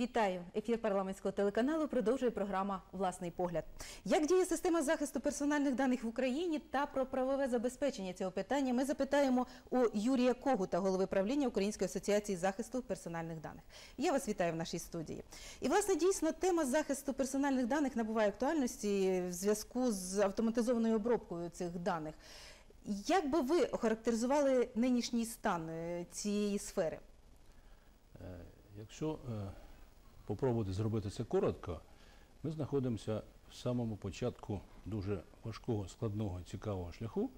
Вітаю! Ефір парламентського телеканалу продовжує програма Власний погляд. Як діє система захисту персональних даних в Україні та про правове забезпечення цього питання ми запитаємо у Юрія Когута, голови правління Української асоціації захисту персональних даних. Я вас вітаю в нашій студії. І власне дійсно тема захисту персональних даних набуває актуальності в зв'язку з автоматизованою обробкою цих даних. Як би ви охарактеризували нинішній стан е, цієї сфери? Е, Якщо е, попробувати зробити це коротко, ми знаходимося в самому початку дуже важкого, складного, цікавого шляху,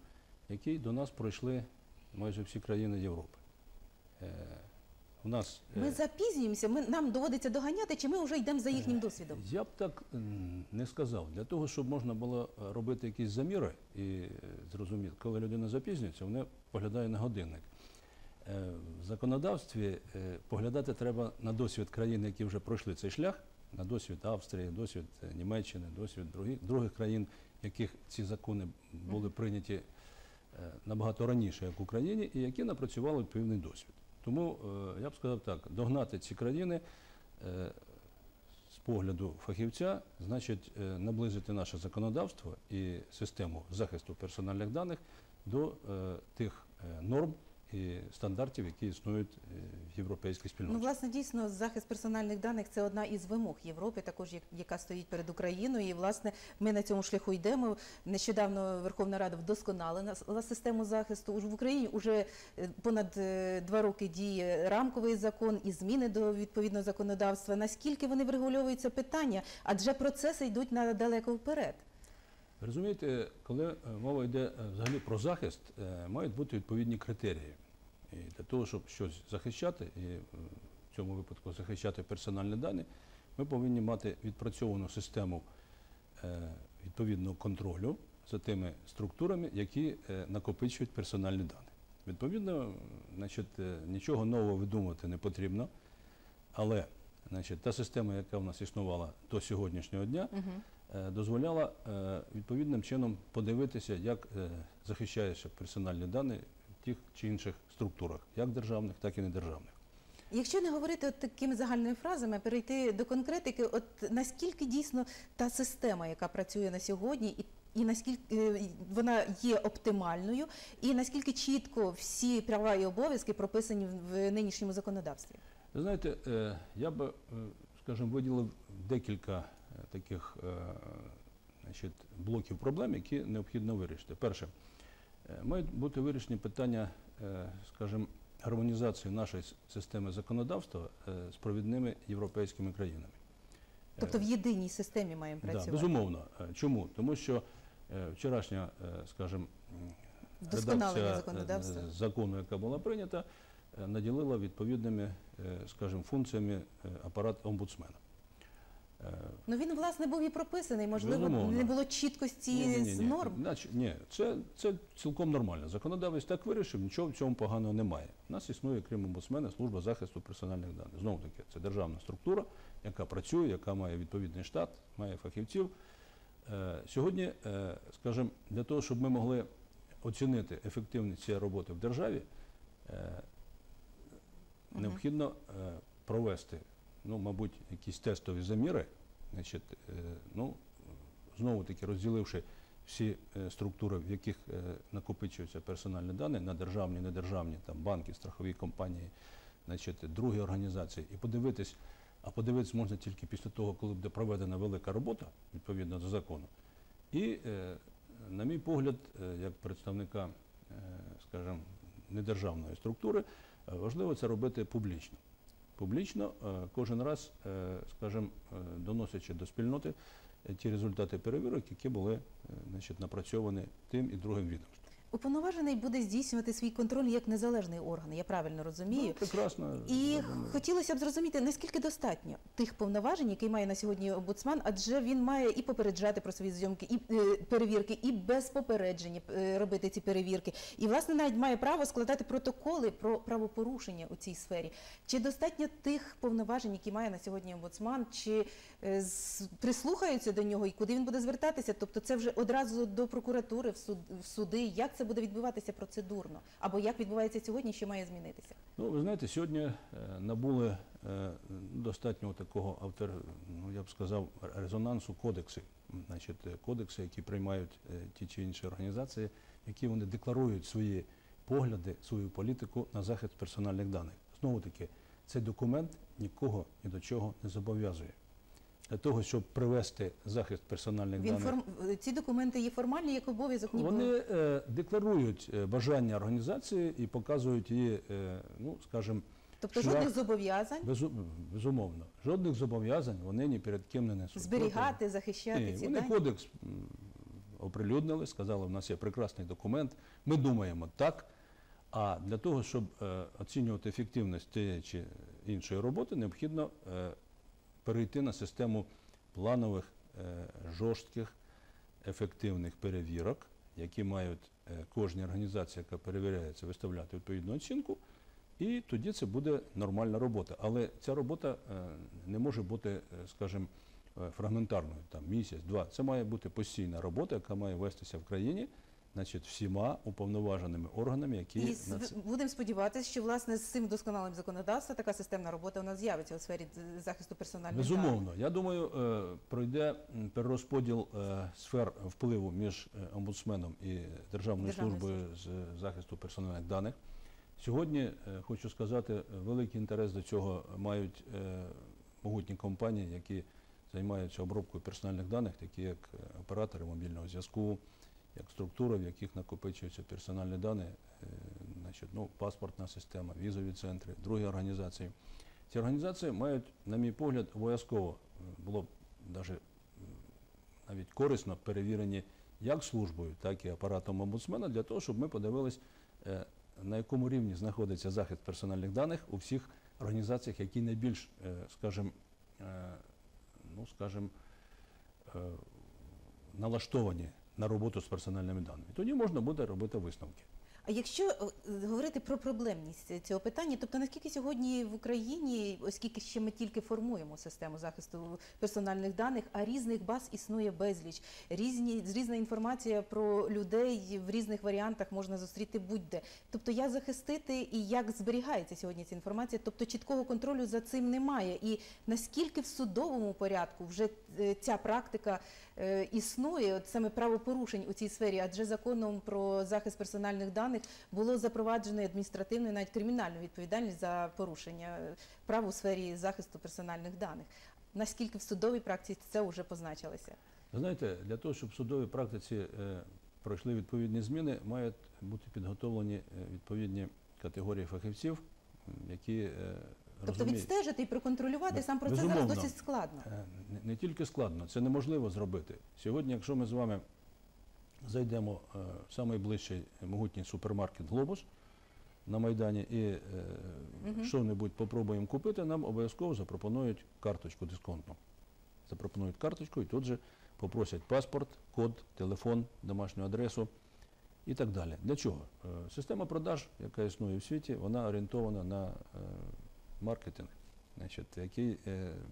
який до нас пройшли майже всі країни Європи. Е, У нас е, Ми запізнюємося, ми, нам доводиться доганяти, чи ми вже йдемо за їхнім досвідом? Я б так не сказав. Для того, щоб можна було е, робити якісь заміри і е, зрозуміти, коли людина запізнюється, вона поглядає на годинник. Е, В законодавстві е, поглядати треба на досвід країн, які вже пройшли цей шлях, на досвід Австрії, досвід е, Німеччини, досвід других, країн, яких ці закони були прийняті набагато раніше, як в Україні, і які напрацювали відповідний досвід. Тому я б сказав так, догнати ці країни з погляду фахівця, значить, наблизити наше законодавство і систему захисту персональних даних до тих норм і стандартів, які існують е, в європейській спільноті. Ну, власне, дійсно, захист персональних даних це одна із вимог Європи, також як- яка стоїть перед Україною. І власне ми на цьому шляху йдемо. Нещодавно Верховна Рада вдосконалила систему захисту. В Україні вже е, понад е, два роки діє рамковий закон і зміни до відповідного законодавства. Наскільки вони врегульовують це питання? Адже процеси йдуть на далеко вперед. Розумієте, коли мова йде взагалі про захист, мають бути відповідні критерії. Того, щоб щось захищати, і в цьому випадку захищати персональні дані, ми повинні мати відпрацьовану систему е, відповідного контролю за тими структурами, які е, накопичують персональні дані. Відповідно, значить, е, нічого нового видумувати не потрібно, але значить, та система, яка в нас існувала до сьогоднішнього дня, е, дозволяла відповідним чином подивитися, як захищаються персональні дані тих чи інших структурах, як державних, так і недержавних. Якщо не говорити от такими загальними фразами, перейти до конкретики, от наскільки дійсно та система, яка працює на сьогодні, і, і наскільки е, вона є оптимальною, і наскільки чітко всі права і обов'язки прописані в, нинішньому законодавстві? Ви знаєте, е, я би, е, скажімо, виділив декілька таких значить, блоків проблем, які необхідно вирішити. Перше, мають бути вирішені питання, е, скажімо, гармонізації нашої системи законодавства е, з провідними європейськими країнами. Тобто в єдиній системі маємо Да, працювати. безумовно. Е, Чому? Тому що е, вчорашня, е, скажімо, редакція, е, закону, яка була прийнята, е, наділила відповідними, е, скажімо, функціями е, апарат омбудсмена. Е, Ну він власне був і прописаний. Можливо, Безумовно. не було чіткості ні-ні-ні, з ні. норм. Значить, ні, це, це цілком нормально. Законодавець так вирішив, нічого в цьому поганого немає. У нас існує, крім омбудсмена, служба захисту персональних даних. Знову таки, це державна структура, яка працює, яка має відповідний штат, має фахівців. Е, Сьогодні, е, скажімо, для того, щоб ми могли оцінити ефективність цієї роботи в державі, е, необхідно е, провести, ну, мабуть, якісь тестові заміри, значить, е, ну, знову таки розділивши всі е, структури, в яких е, накопичуються персональні дані на державні, недержавні, там банки, страхові компанії, значить, другі організації, і подивитись, а подивитись можна тільки після того, коли буде проведена велика робота відповідно до закону. І, на мій погляд, як представника, скажімо, недержавної структури, важливо це робити публічно. Публічно е, кожен раз, е, скажімо, е, доносячи до спільноти ті результати перевірок, які були значить, напрацьовані тим і другим відомством. Уповноважений буде здійснювати свій контроль як незалежний орган. Я правильно розумію. Ну, прекрасно. І хотілося б зрозуміти, наскільки достатньо тих повноважень, які має на сьогодні омбудсман, адже він має і попереджати про свої зйомки, і е, перевірки, і без попередження е, робити ці перевірки. І власне навіть має право складати протоколи про правопорушення у цій сфері. Чи достатньо тих повноважень, які має на сьогодні омбудсман, чи е, з- прислухаються до нього, і куди він буде звертатися? Тобто, це вже одразу до прокуратури в суд в суди. Як це буде відбуватися процедурно? Або як відбувається сьогодні, що має змінитися? Ну, ви знаєте, сьогодні е, набули е, достатньо такого автор, ну я б сказав, резонансу кодекси. Значить, е, кодекси, які приймають ті чи інші організації, які вони декларують свої погляди, свою політику на захист персональних даних. Знову таки, цей документ нікого ні до чого не зобов'язує. Для того, щоб привести захист персональних Він даних. форм... Ці документи є формальні як обов'язок, ніби Вони е, декларують е, бажання організації і показують її, е, ну скажімо, тобто шлях- жодних зобов'язань безу- безумовно. Жодних зобов'язань вони ні перед ким не несуть. зберігати, захищати Ні, ці вони дані. кодекс оприлюднили, сказали, в нас є прекрасний документ. Ми думаємо так. А для того, щоб е, оцінювати ефективність тієї чи іншої роботи, необхідно е, перейти на систему планових, е, жорстких, ефективних перевірок, які мають е, кожна організація, яка перевіряється, виставляти відповідну оцінку. І тоді це буде нормальна робота. Але ця робота е, не може бути, скажімо, фрагментарною, там місяць, два. Це має бути постійна робота, яка має вестися в країні, значить, всіма уповноваженими органами, які І на це. будемо сподіватися, що власне з цим досконалим законодавства така системна робота у нас з'явиться у сфері захисту персональних даних. Безумовно, я думаю, е, пройде перерозподіл е, сфер впливу між е, омбудсменом і Державною службою з захисту персональних даних. Сьогодні хочу сказати, великий інтерес до цього мають могутні компанії, які займаються обробкою персональних даних, такі як оператори мобільного зв'язку, як структури, в яких накопичуються персональні дані, е, значить, ну, паспортна система, візові центри, другі організації. Ці організації мають, на мій погляд, обов'язково е, було б м, навіть корисно перевірені як службою, так і апаратом омбудсмена, для того, щоб ми подивились, е, на якому рівні знаходиться захист персональних даних у всіх організаціях, які найбільш, скажімо, ну, скажімо, налаштовані на роботу з персональними даними. Тоді можна буде робити висновки. А якщо говорити про проблемність цього питання, тобто наскільки сьогодні в Україні, оскільки ще ми тільки формуємо систему захисту персональних даних, а різних баз існує безліч, різні різна інформація про людей в різних варіантах можна зустріти будь-де. Тобто як захистити і як зберігається сьогодні ця інформація, тобто чіткого контролю за цим немає. І наскільки в судовому порядку вже е, ця практика е, існує, от саме правопорушень у цій сфері, адже законом про захист персональних даних було запроваджено адміністративну, і навіть кримінальну відповідальність за порушення е, прав у сфері захисту персональних даних. Наскільки в судовій практиці це вже позначилося? Знаєте, для того, щоб в судовій практиці е, пройшли відповідні зміни, мають бути підготовлені е, відповідні категорії фахівців, які Тобто розуміють. відстежити і проконтролювати сам процес зараз досить складно. Не, не тільки складно, це неможливо зробити. Сьогодні, якщо ми з вами зайдемо е, в найближчий могутній супермаркет Глобус на Майдані і е, що-небудь попробуємо купити, нам обов'язково запропонують карточку дисконтну. Запропонують карточку і тут же попросять паспорт, код, телефон, домашню адресу і так далі. Для чого? Е, Система продаж, яка існує в світі, вона орієнтована на маркетинг, значить, який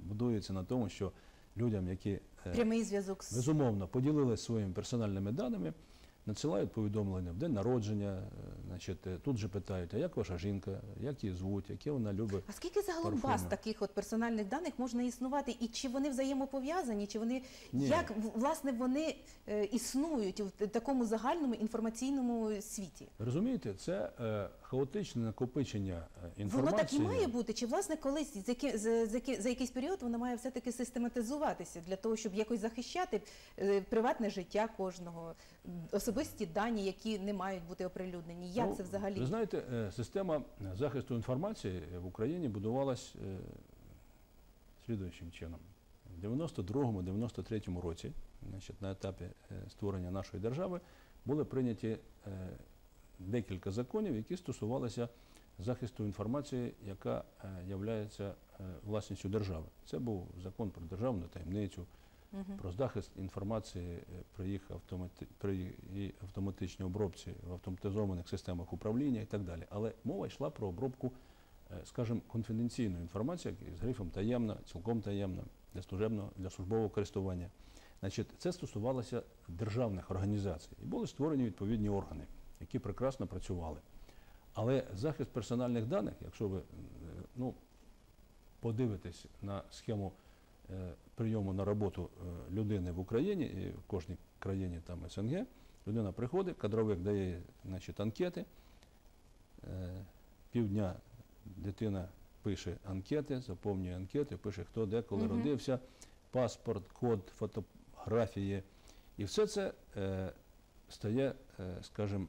будується на тому, що людям, які е, Прямий зв'язок з безумовно поділилися своїми персональними даними, надсилають повідомлення в день народження, е, значить, е, тут же питають, а як ваша жінка, як її звуть, яке вона любить. А скільки загалом Парфуми. баз таких от персональних даних можна існувати, і чи вони взаємопов'язані, чи вони Ні. як власне вони існують в такому загальному інформаційному світі? Розумієте, це хаотичне накопичення е, Воно так і має бути, чи власне колись за, яки- за, за, за якийсь період воно має все таки систематизуватися для того, щоб якось захищати е, приватне життя кожного, особисті дані, які не мають бути оприлюднені. Як Ну, це взагалі? Ви знаєте, е, система захисту інформації в Україні будувалась е, слідуючим чином. В 92-93 році, значить, на етапі створення нашої держави, були прийняті декілька законів, які стосувалися захисту інформації, яка є власністю держави. Це був закон про державну таємницю, про захист інформації е, при їх автомати... при її автоматичній обробці в автоматизованих системах управління і так далі. Але мова йшла про обробку, е, скажімо, конфіденційної інформації з грифом таємна, цілком таємна для служебного для службового користування. Значить, це стосувалося державних організацій і були створені відповідні органи, які прекрасно працювали. Але захист персональних даних, якщо ви е, ну, подивитесь на схему е, прийому на роботу е, людини в Україні і в кожній країні там СНГ, людина приходить, кадровик дає значить, анкети. Півдня дитина пише анкети, заповнює анкети, пише хто де, коли Мгм. родився, паспорт, код, фотографії. І все це е, стає, е, скажімо,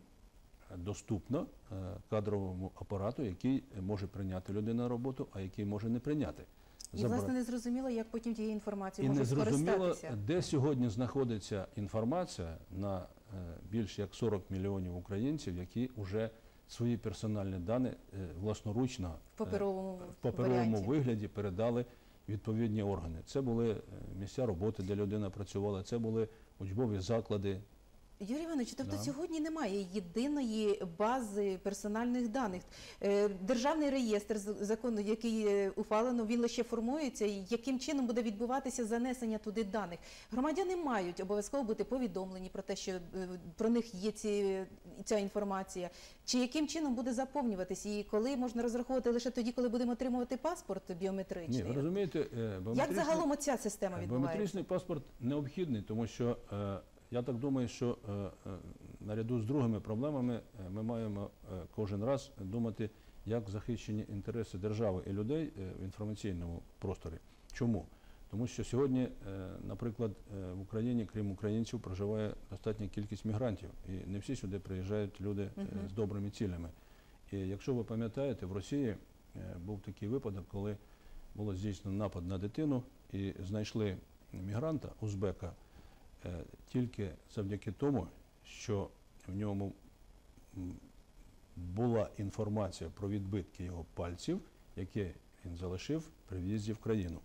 доступно е, кадровому апарату, який може прийняти людину на роботу, а який може не прийняти. І власне не зрозуміло, як потім тією і не зрозуміло, де сьогодні знаходиться інформація на е, більш як 40 мільйонів українців, які вже свої персональні дані е, власноручно В паперовому, в паперовому вигляді передали відповідні органи. Це були місця роботи, де людина працювала, це були учбові заклади. Юрій Іванович, тобто Да. сьогодні немає єдиної бази персональних даних. Е, Державний реєстр закону, який е, ухвалено, він лише формується. І Яким чином буде відбуватися занесення туди даних? Громадяни мають обов'язково бути повідомлені про те, що е, про них є ці, ця інформація. Чи яким чином буде заповнюватися? І коли можна розраховувати лише тоді, коли будемо отримувати паспорт біометричний? Ні, ви розумієте, е, Як загалом оця система відбувається? Біометричний паспорт необхідний, тому що я так думаю, що е, е, наряду з другими проблемами е, ми маємо кожен раз думати, як захищені інтереси держави і людей в інформаційному просторі. Чому? Тому що сьогодні, наприклад, в Україні, крім українців, проживає достатня кількість мігрантів, і не всі сюди приїжджають люди з добрими цілями. І якщо ви пам'ятаєте, в Росії був такий випадок, коли було здійснено напад на дитину і знайшли мігранта, узбека, тільки завдяки тому, що в ньому була інформація про відбитки його пальців, які він залишив при в'їзді в країну.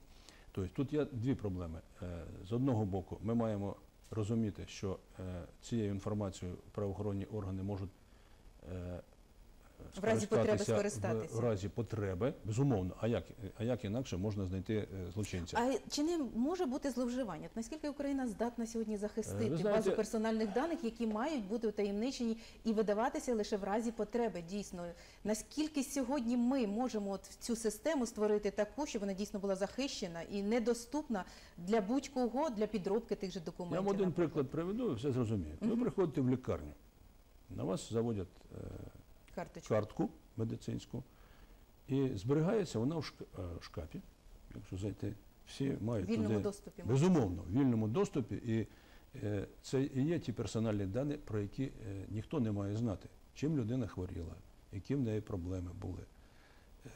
Тобто тут є дві проблеми. Е, З одного боку, ми маємо розуміти, що е, цією інформацією правоохоронні органи можуть е, В разі потреби скористатися. В, разі потреби, безумовно. А як, а як інакше можна знайти е, злочинця? А чи не може бути зловживання? Наскільки Україна здатна сьогодні Е, захистити знаєте- базу персональних даних, які мають бути утаємничені і видаватися лише в разі потреби? Дійсно, наскільки сьогодні ми можемо от цю систему створити таку, щоб вона дійсно була захищена і недоступна для будь-кого для підробки тих же документів? Я вам один наприклад? приклад приведу, і все зрозумієте. Ви приходите в лікарню, на вас заводять е, Карточку. картку медицинську, і зберігається вона в е, шкафі. Якщо зайти, всі мають вільному туди доступі. безумовно в вільному доступі. І е, це і є ті персональні дані, про які е, ніхто не має знати, чим людина хворіла, які в неї проблеми були.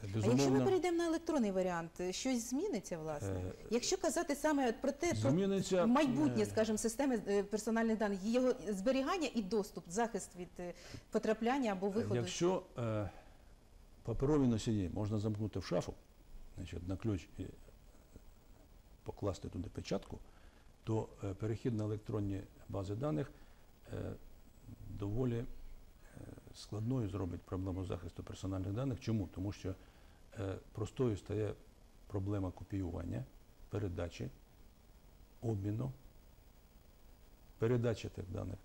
Е, А якщо ми перейдемо на електронний варіант, щось зміниться власне? е, Якщо казати саме от про те, про майбутнє, е, скажімо, системи е, персональних даних, його зберігання і доступ, захист від е, потрапляння або виходу. Якщо е, паперові носії можна замкнути в шафу, значить, на ключ і е, покласти туди печатку, то е, перехід на електронні бази даних е, доволі е, складною зробить проблему захисту персональних даних. Чому? Тому що е, простою стає проблема копіювання, передачі, обміну, передачі тих даних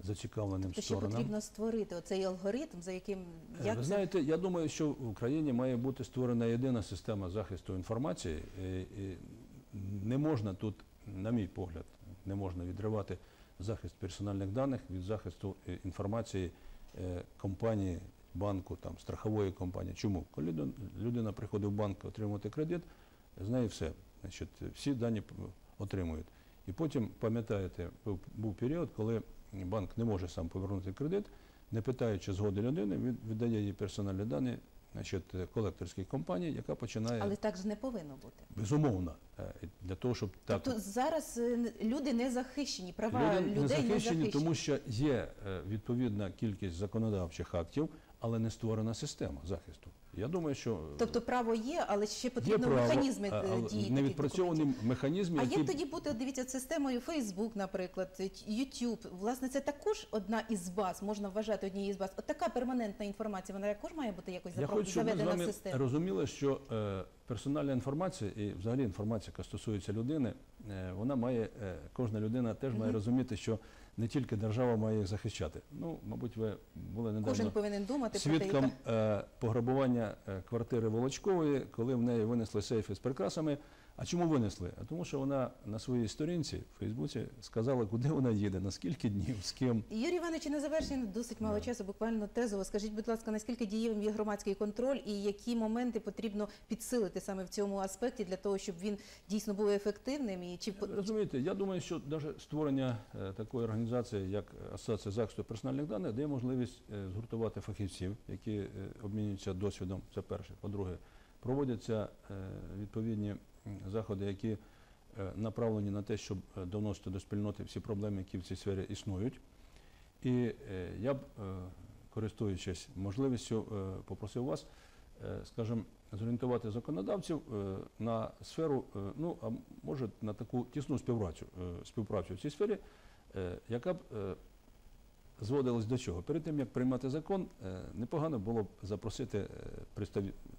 зацікавленим То що сторонам. потрібно створити оцей алгоритм, за яким Е, як Ви знаєте, я думаю, що в Україні має бути створена єдина система захисту інформації. І, і не можна тут, на мій погляд, не можна відривати захист персональних даних від захисту е, інформації компанії, банку, там, страхової компанії. Чому? Коли людина- приходить в банк отримувати кредит, знає все. Значить, всі дані отримують. І потім, пам'ятаєте, був період, коли банк не може сам повернути кредит, не питаючи згоди людини, він віддає їй персональні дані значить, колекторських компаній, яка починає але так же не повинно бути. безумовно е, для того, щоб так Тобто зараз е, люди не захищені, права люди людей не захищені, тому захищені. що є е, відповідна кількість законодавчих актів, але не створена система захисту. Я думаю, що е, Тобто право є, але ще потрібно право, механізми е, але дії. не відпрацьовані механізми, А які як тоді бути, дивіться, системою Facebook, наприклад, YouTube? Власне, це також одна із баз, можна вважати однією з баз. От така перманентна інформація, вона також має бути якось Я хочу, щоб ми з заведена в вами систему. розуміли, що е, персональна інформація і взагалі інформація, яка стосується людини, е, вона має, е, кожна людина теж має Мгм. розуміти, що не тільки держава має їх захищати. Ну, мабуть, ви були Кожен недавно повинен думати про те, свідком е, пограбування е, квартири Волочкової, коли в неї винесли сейфи з прикрасами. А чому винесли? А тому, що вона на своїй сторінці в Фейсбуці сказала, куди вона їде, на скільки днів, з ким. Юрій Іванович, на завершення досить мало Да. часу, буквально тезово. Скажіть, будь ласка, наскільки дієвим є громадський контроль і які моменти потрібно підсилити саме в цьому аспекті для того, щоб він дійсно був ефективним і чи Розумієте, я думаю, що навіть створення е, такої організації, як Асоціація захисту персональних даних, дає можливість е, згуртувати фахівців, які е, обмінюються досвідом. Це перше. По-друге, проводяться відповідні заходи, які е, направлені на те, щоб е, доносити до спільноти всі проблеми, які в цій сфері існують. І е, я б, користуючись можливістю, попросив вас, скажімо, зорієнтувати законодавців на сферу, ну а може на таку тісну співпрацю, співпрацю в цій сфері, яка б зводилась до чого? Перед тим як приймати закон, непогано було б запросити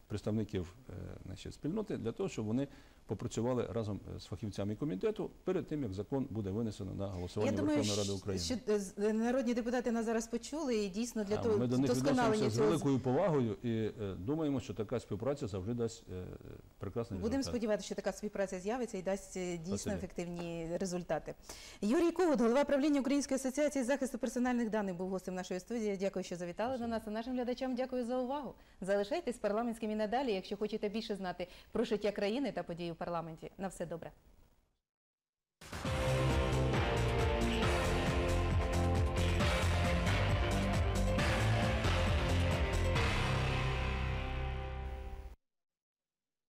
представників е, значить, спільноти для того, щоб вони попрацювали разом е, з фахівцями комітету перед тим, як закон буде винесено на голосування я думаю, Верховної Ради України. що е, народні депутати нас зараз почули і дійсно для А того ми до них відносимося з великою повагою і е, думаємо, що така співпраця завжди дасть е, прекрасний Будемо сподіватися, що така співпраця з'явиться і дасть дійсно Спасибі. ефективні результати. Юрій Когут, голова правління Української асоціації захисту персональних даних, був гостем нашої студії. Дякую, що завітали Спасибі. до нас. А нашим глядачам дякую за увагу. Залишайтесь парламентськими надалі, якщо хочете більше знати про життя країни та події в парламенті. На все добре.